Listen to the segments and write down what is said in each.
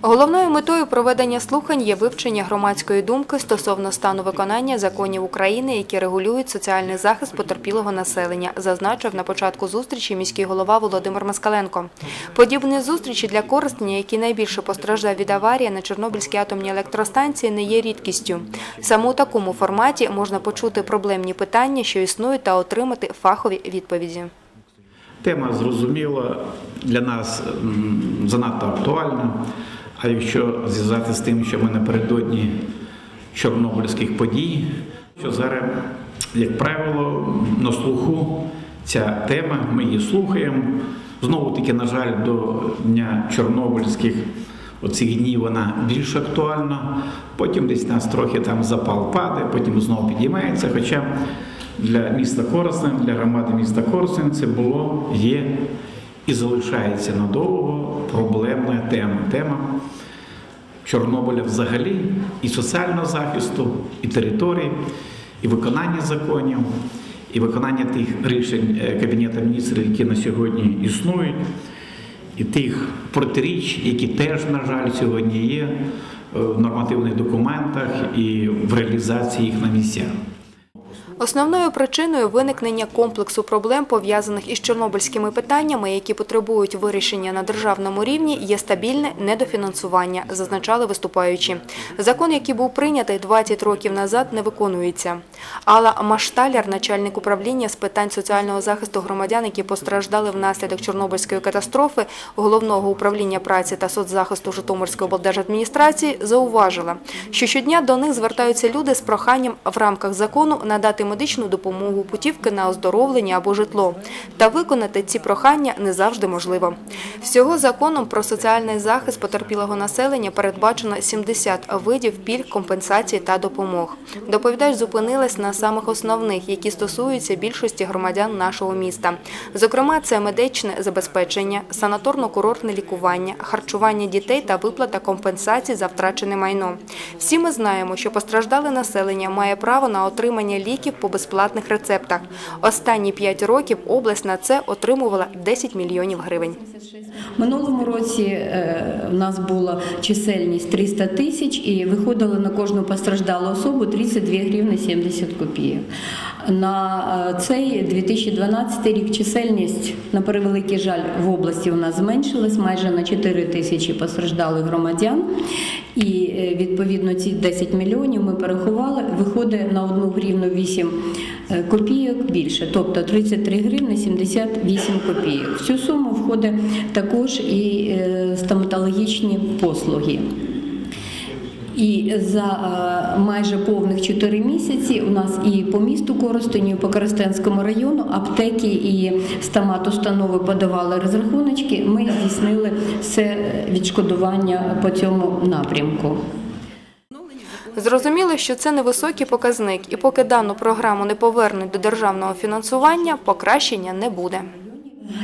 Головною метою проведення слухань є вивчення громадської думки стосовно стану виконання законів України, які регулюють соціальний захист потерпілого населення, зазначив на початку зустрічі міський голова Володимир Москаленко. Подібні зустрічі для Коростеня, який найбільше постраждав від аварії на Чорнобильській атомній електростанції, не є рідкістю. Саме у такому форматі можна почути проблемні питання, що існують, та отримати фахові відповіді. Тема зрозуміла для нас занадто актуальна. А якщо зв'язати з тим, що ми напередодні чорнобильських подій, що зараз, як правило, на слуху ця тема, ми її слухаємо. Знову таки, на жаль, до дня чорнобильських оцих днів вона більш актуальна. Потім десь нас трохи там запал падає, потім знову підіймається. Хоча для міста Коростень, для громади міста Коростень це було, є і залишається надовго проблемна тема. Тема Чорнобиля взагалі і соціального захисту, і території, і виконання законів, і виконання тих рішень е, Кабінету міністрів, які на сьогодні існують, і тих протиріч, які теж, на жаль, сьогодні є е, в нормативних документах і в реалізації їх на місцях. Основною причиною виникнення комплексу проблем, пов'язаних із чорнобильськими питаннями, які потребують вирішення на державному рівні, є стабільне недофінансування, зазначали виступаючі. Закон, який був прийнятий 20 років назад, не виконується. Алла Машталяр, начальник управління з питань соціального захисту громадян, які постраждали внаслідок Чорнобильської катастрофи головного управління праці та соцзахисту Житомирської облдержадміністрації, зауважила, що щодня до них звертаються люди з проханням в рамках закону надати медичну допомогу, путівки на оздоровлення або житло. Та виконати ці прохання не завжди можливо. Всього законом про соціальний захист потерпілого населення передбачено 70 видів пільг, компенсацій та допомог. Доповідач зупинилась на самих основних, які стосуються більшості громадян нашого міста. Зокрема, це медичне забезпечення, санаторно-курортне лікування, харчування дітей та виплата компенсацій за втрачене майно. Всі ми знаємо, що постраждале населення має право на отримання ліків по безплатних рецептах. Останні 5 років область на це отримувала 10 мільйонів гривень. Минулому році е, в нас була чисельність 300 тисяч і виходило на кожну постраждалу особу 32 гривни 70 копійок. На е, цей 2012 рік чисельність, на превеликий жаль, в області у нас зменшилась майже на 4 тисячі постраждалих громадян. І е, відповідно ці 10 мільйонів ми порахували, виходить на 1 гривну 8 е, копійок більше, тобто 33 гривни 78 копійок. В цю суму входить також і стоматологічні послуги. І за е, майже повних 4 місяці у нас і по місту Коростеню, і по Коростенському району аптеки і стоматустанови подавали розрахуночки. Ми здійснили все відшкодування по цьому напрямку. Зрозуміло, що це невисокий показник, і поки дану програму не повернуть до державного фінансування, покращення не буде.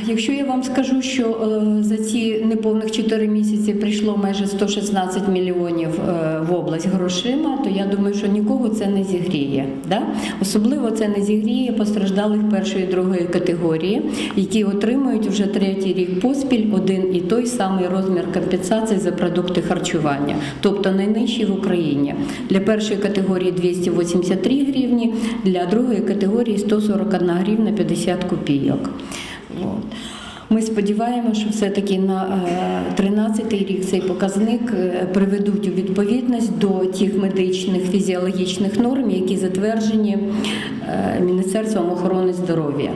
Якщо я вам скажу, що е, за ці неповних 4 місяці прийшло майже 116 мільйонів е, в область грошима, то я думаю, що нікого це не зігріє. Да? Особливо це не зігріє постраждалих першої і другої категорії, які отримують вже третій рік поспіль один і той самий розмір компенсації за продукти харчування, тобто найнижчий в Україні. Для першої категорії 283 гривні, для другої категорії 141 гривна 50 копійок. От. Ми сподіваємося, що все-таки на 13-й рік цей показник е, приведуть у відповідність до тих медичних фізіологічних норм, які затверджені е, Міністерством охорони здоров'я.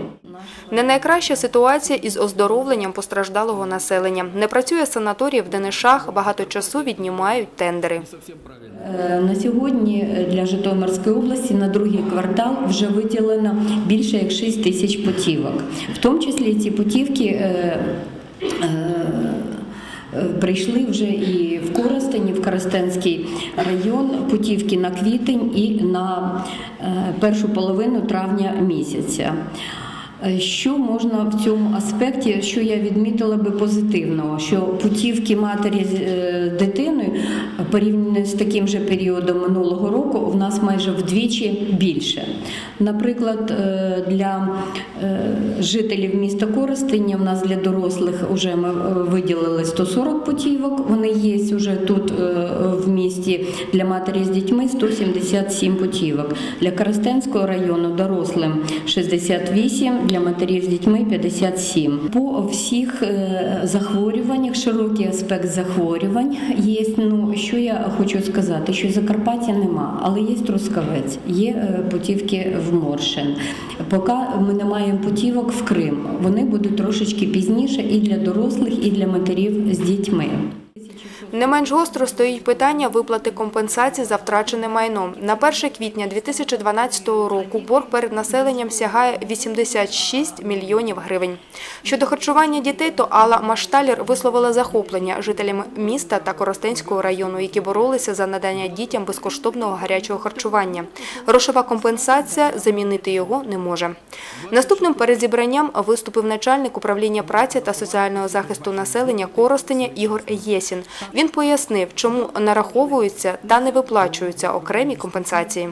Не найкраща ситуація із оздоровленням постраждалого населення. Не працює санаторій в Денишах, багато часу віднімають тендери. Е, На сьогодні для Житомирської області на другий квартал вже виділено більше як 6 тисяч путівок. В тому числі ці путівки е, е, прийшли вже і в Коростень, і в Коростенський район путівки на квітень і на першу половину травня місяця. Е, Що можна в цьому аспекті, що я відмітила би позитивного, що путівки матері з е, дитиною порівняно з таким же періодом минулого року у нас майже вдвічі більше. Наприклад, е, для жителів міста Коростеня у нас для дорослих вже ми виділили 140 путівок. Вони є вже тут в місті для матері з дітьми 177 путівок. Для Коростенського району дорослим 68, для матерів з дітьми 57. По всіх е, захворюваннях, широкий аспект захворювань є. Ну що я хочу сказати, що Закарпаття нема, але є Трускавець, є е, путівки в Моршин. Поки ми не маємо путівок в Крим. Вони будуть трошечки пізніше і для дорослих, і для матерів з дітьми. Не менш гостро стоїть питання виплати компенсацій за втрачене майно. На 1 квітня 2012 року борг перед населенням сягає 86 мільйонів гривень. Щодо харчування дітей, то Алла Машталір висловила захоплення жителям міста та Коростенського району, які боролися за надання дітям безкоштовного гарячого харчування. Грошова компенсація замінити його не може. Наступним перед зібранням виступив начальник управління праці та соціального захисту населення Коростеня Ігор Єсін. Він пояснив, чому нараховуються та не виплачуються окремі компенсації.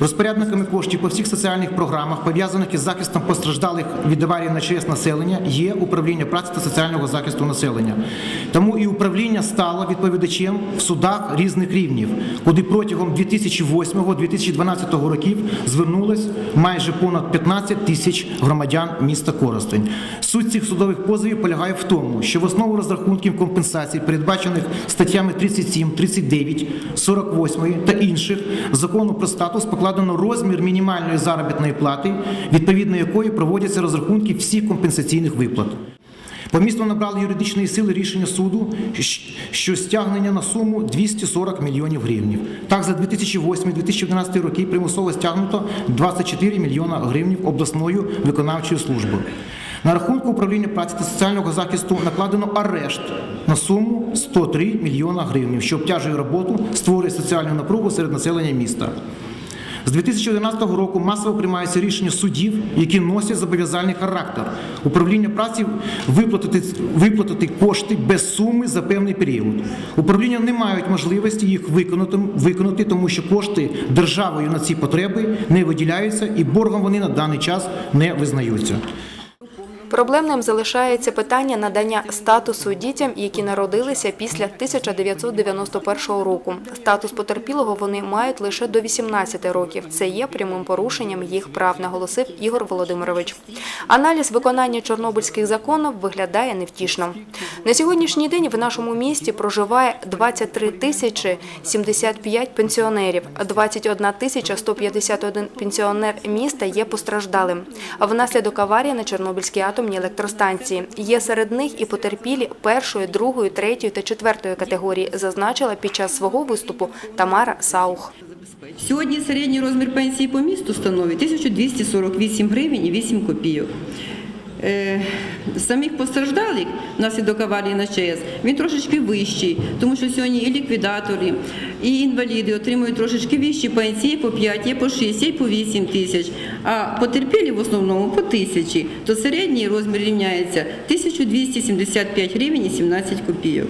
Розпорядниками коштів по всіх соціальних програмах, пов'язаних із захистом постраждалих від аварії на ЧС населення, є управління праці та соціального захисту населення. Тому і управління стало відповідачем в судах різних рівнів, куди протягом 2008-2012 років звернулось майже понад 15 тисяч громадян міста Коростень. Суть цих судових позовів полягає в тому, що в основу розрахунків компенсацій, передбачених статтями 37, 39, 48 та інших закону про статус покладено розмір мінімальної заробітної плати, відповідно якої проводяться розрахунки всіх компенсаційних виплат. Помісно набрали юридичної сили рішення суду, що стягнення на суму 240 мільйонів гривень. Так, за 2008-2012 роки примусово стягнуто 24 мільйона гривень обласною виконавчою службою. На рахунку управління праці та соціального захисту накладено арешт на суму 103 мільйона гривень, що обтяжує роботу, створює соціальну напругу серед населення міста. З 2011 року масово приймаються рішення судів, які носять зобов'язальний характер. Управління праці виплатити, виплатити кошти без суми за певний період. Управління не мають можливості їх виконати, виконати, тому що кошти державою на ці потреби не виділяються і боргом вони на даний час не визнаються. Проблемним залишається питання надання статусу дітям, які народилися після 1991 року. Статус потерпілого вони мають лише до 18 років. Це є прямим порушенням їх прав, наголосив Ігор Володимирович. Аналіз виконання чорнобильських законів виглядає невтішно. На сьогоднішній день в нашому місті проживає 23 тисячі 75 пенсіонерів. 21 тисяча 151 пенсіонер міста є постраждалим. Внаслідок аварії на Чорнобильській атомній електростанції. Є серед них і потерпілі першої, другої, третьої та четвертої категорії, зазначила під час свого виступу Тамара Саух. Сьогодні середній розмір пенсії по місту становить 1248 гривень і 8 копійок. Е, Самих постраждалих внаслідок аварії на ЧАЕС він трошечки вищий, тому що сьогодні і ліквідатори, і інваліди отримують трошечки вищі пенсії по 5, по 6, по 8 тисяч, а потерпілі в основному по тисячі, то середній розмір рівняється 1275 гривень і 17 копійок.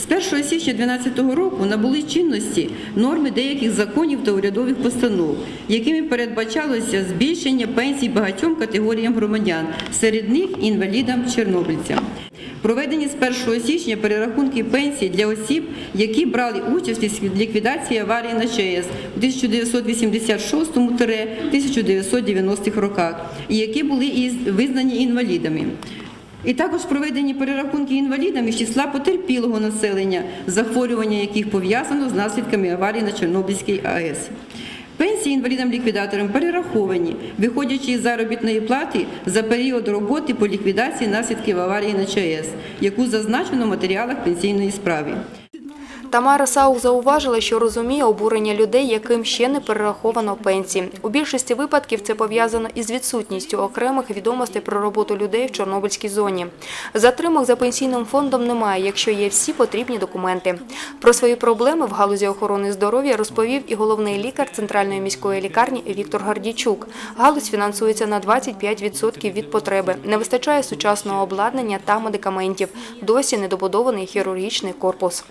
З 1 січня 2012 року набули чинності норми деяких законів та урядових постанов, якими передбачалося збільшення пенсій багатьом категоріям громадян, серед них інвалідам-чорнобильцям. Проведені з 1 січня перерахунки пенсій для осіб, які брали участь в ліквідації аварії на ЧАЕС у 1986-1990 роках, і які були визнані інвалідами. І також проведені перерахунки інвалідам із числа потерпілого населення, захворювання яких пов'язано з наслідками аварії на Чорнобильській АЕС. Пенсії інвалідам-ліквідаторам перераховані, виходячи із заробітної плати за період роботи по ліквідації наслідків аварії на ЧАЕС, яку зазначено в матеріалах пенсійної справи. Тамара Саух зауважила, що розуміє обурення людей, яким ще не перераховано пенсії. У більшості випадків це пов'язано із відсутністю окремих відомостей про роботу людей в Чорнобильській зоні. Затримок за пенсійним фондом немає, якщо є всі потрібні документи. Про свої проблеми в галузі охорони здоров'я розповів і головний лікар Центральної міської лікарні Віктор Гардійчук. Галузь фінансується на 25% від потреби. Не вистачає сучасного обладнання та медикаментів. Досі недобудований хірургічний корпус.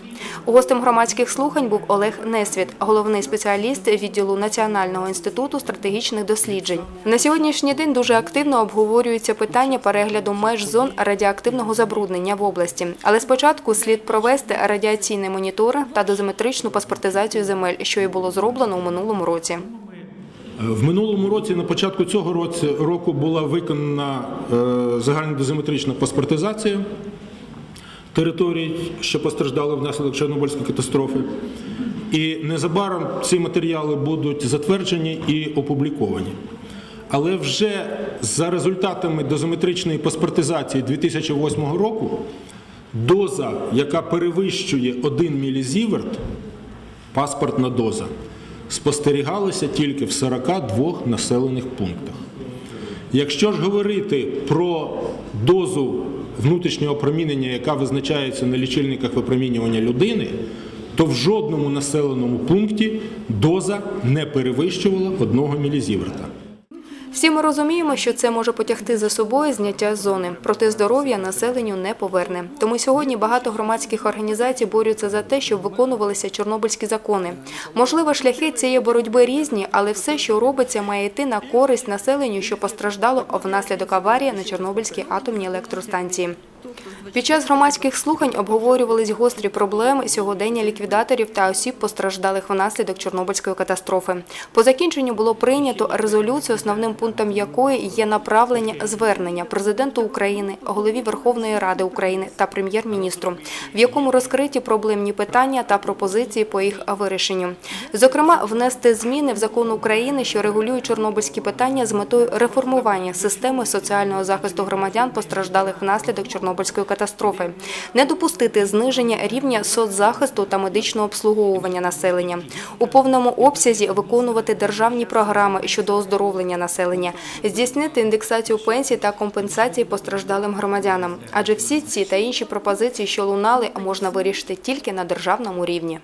Гостем громадських слухань був Олег Несвіт, головний спеціаліст відділу Національного інституту стратегічних досліджень. На сьогоднішній день дуже активно обговорюється питання перегляду меж зон радіоактивного забруднення в області. Але спочатку слід провести радіаційний моніторинг та дозиметричну паспортизацію земель, що і було зроблено у минулому році. В минулому році, на початку цього року, була виконана е, загальнодозиметрична паспортизація територій, що постраждали внаслідок Чорнобильської катастрофи. І незабаром ці матеріали будуть затверджені і опубліковані. Але вже за результатами дозиметричної паспортизації 2008 року доза, яка перевищує 1 мілізіверт, паспортна доза, спостерігалася тільки в 42 населених пунктах. Якщо ж говорити про дозу внутрішнього опромінення, яка визначається на лічильниках випромінювання людини, то в жодному населеному пункті доза не перевищувала 1 мілізіверта. Всі ми розуміємо, що це може потягти за собою зняття зони, проте здоров'я населенню не поверне. Тому сьогодні багато громадських організацій борються за те, щоб виконувалися чорнобильські закони. Можливо, шляхи цієї боротьби різні, але все, що робиться, має йти на користь населенню, що постраждало внаслідок аварії на Чорнобильській атомній електростанції. Під час громадських слухань обговорювались гострі проблеми сьогодення ліквідаторів та осіб, постраждалих внаслідок Чорнобильської катастрофи. По закінченню було прийнято резолюцію, основним пунктом якої є направлення звернення президенту України, голові Верховної Ради України та прем'єр-міністру, в якому розкриті проблемні питання та пропозиції по їх вирішенню. Зокрема, внести зміни в закон України, що регулюють чорнобильські питання з метою реформування системи соціального захисту громадян, постраждалих внаслідок Чорнобильської катастрофи, не допустити зниження рівня соцзахисту та медичного обслуговування населення, у повному обсязі виконувати державні програми щодо оздоровлення населення, здійснити індексацію пенсій та компенсації постраждалим громадянам. Адже всі ці та інші пропозиції, що лунали, можна вирішити тільки на державному рівні.